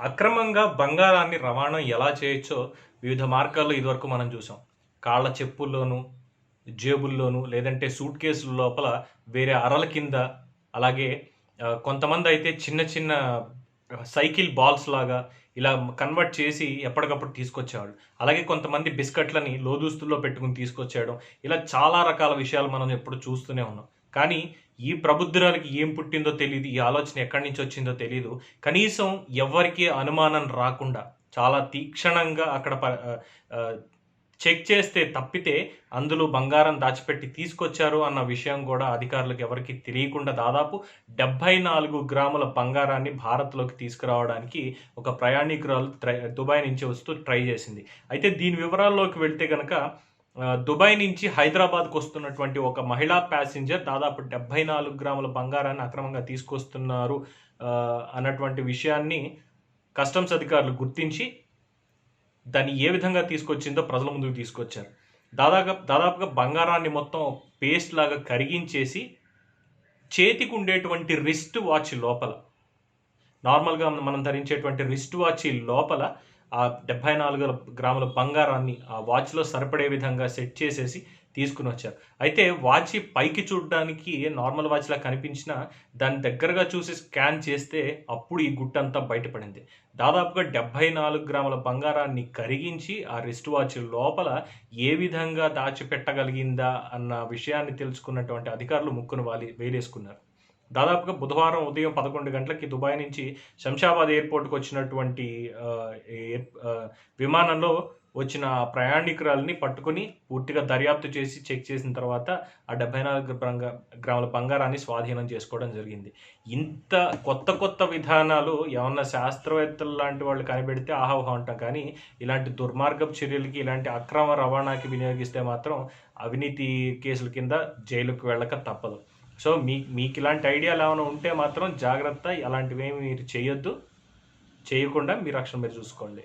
అక్రమంగా బంగారాన్ని రవాణా ఎలా చేయొచ్చో వివిధ మార్గాల్లో ఇదివరకు మనం చూసాం. కాళ్ళ చెప్పుల్లోనూ జేబుల్లోనూ లేదంటే సూట్ కేసుల లోపల వేరే అరల కింద అలాగే కొంతమంది అయితే చిన్న చిన్న సైకిల్ బాల్స్ లాగా ఇలా కన్వర్ట్ చేసి ఎప్పటికప్పుడు తీసుకొచ్చేవాళ్ళు. అలాగే కొంతమంది బిస్కెట్లని లోదుస్తుల్లో పెట్టుకుని తీసుకొచ్చేయడం. ఇలా చాలా రకాల విషయాలు మనం ఎప్పుడు చూస్తూనే ఉన్నాం. కానీ ఈ ప్రబుద్ధురాలకి ఏం పుట్టిందో తెలియదు ఈ ఆలోచన ఎక్కడి నుంచి వచ్చిందో తెలియదు కనీసం ఎవరికి అనుమానం రాకుండా చాలా తీక్షణంగా అక్కడ ప- చెక్ చేస్తే తప్పితే అందులో బంగారం దాచిపెట్టి తీసుకొచ్చారు అన్న విషయం కూడా అధికారులకు ఎవరికి తెలియకుండా దాదాపు డెబ్బై నాలుగు గ్రాముల బంగారాన్ని భారత్లోకి తీసుకురావడానికి ఒక ప్రయాణికురాలు ట్రై దుబాయ్ నుంచి వస్తూ ట్రై చేసింది. అయితే దీని వివరాల్లోకి వెళ్తే కనుక దుబాయ్ నుంచి హైదరాబాద్కు వస్తున్నటువంటి ఒక మహిళా ప్యాసింజర్ దాదాపు డెబ్బై నాలుగు గ్రాముల బంగారాన్ని అక్రమంగా తీసుకొస్తున్నారు అన్నటువంటి విషయాన్ని కస్టమ్స్ అధికారులు గుర్తించి దాన్ని ఏ విధంగా తీసుకొచ్చిందో ప్రజల ముందుకు తీసుకొచ్చారు. దాదాపు దాదాపుగా బంగారాన్ని మొత్తం పేస్ట్ లాగా కరిగించేసి చేతికి ఉండేటువంటి రిస్ట్ వాచ్ లోపల నార్మల్గా మనం ధరించేటువంటి రిస్ట్ వాచ్ లోపల ఆ డెబ్బై నాలుగు గ్రాముల బంగారాన్ని ఆ వాచ్లో సరిపడే విధంగా సెట్ చేసేసి తీసుకుని వచ్చారు. అయితే వాచ్ పైకి చూడడానికి నార్మల్ వాచ్లా కనిపించినా దాని దగ్గరగా చూసి స్కాన్ చేస్తే అప్పుడు ఈ గుట్టంతా బయటపడింది. దాదాపుగా డెబ్బై నాలుగు గ్రాముల బంగారాన్ని కరిగించి ఆ రిస్ట్ వాచ్ లోపల ఏ విధంగా దాచిపెట్టగలిగిందా అన్న విషయాన్ని తెలుసుకున్నటువంటి అధికారులు ముక్కును వాలి వేలేసుకున్నారు. దాదాపుగా బుధవారం ఉదయం పదకొండు గంటలకి దుబాయ్ నుంచి శంషాబాద్ ఎయిర్పోర్ట్కి వచ్చినటువంటి ఎయిర్- విమానంలో వచ్చిన ప్రయాణికురాలని పట్టుకుని పూర్తిగా దర్యాప్తు చేసి చెక్ చేసిన తర్వాత ఆ డెబ్బై నాలుగు గ్రాముల బంగారాన్ని స్వాధీనం చేసుకోవడం జరిగింది. ఇంత కొత్త కొత్త విధానాలు ఏమన్నా శాస్త్రవేత్తలు లాంటి వాళ్ళు కనిపెడితే ఆహాహా అంటాం. కానీ ఇలాంటి దుర్మార్గపు చర్యలకి ఇలాంటి అక్రమ రవాణాకి వినియోగిస్తే మాత్రం అవినీతి కేసుల కింద జైలుకు వెళ్ళక తప్పదు. సో మీ మీకు ఇలాంటి ఐడియాలు ఏమైనా ఉంటే మాత్రం జాగ్రత్త అలాంటివి ఏమి మీరు చేయొద్దు. చేయకుండా మీ రక్షణ మీరు చూసుకోండి.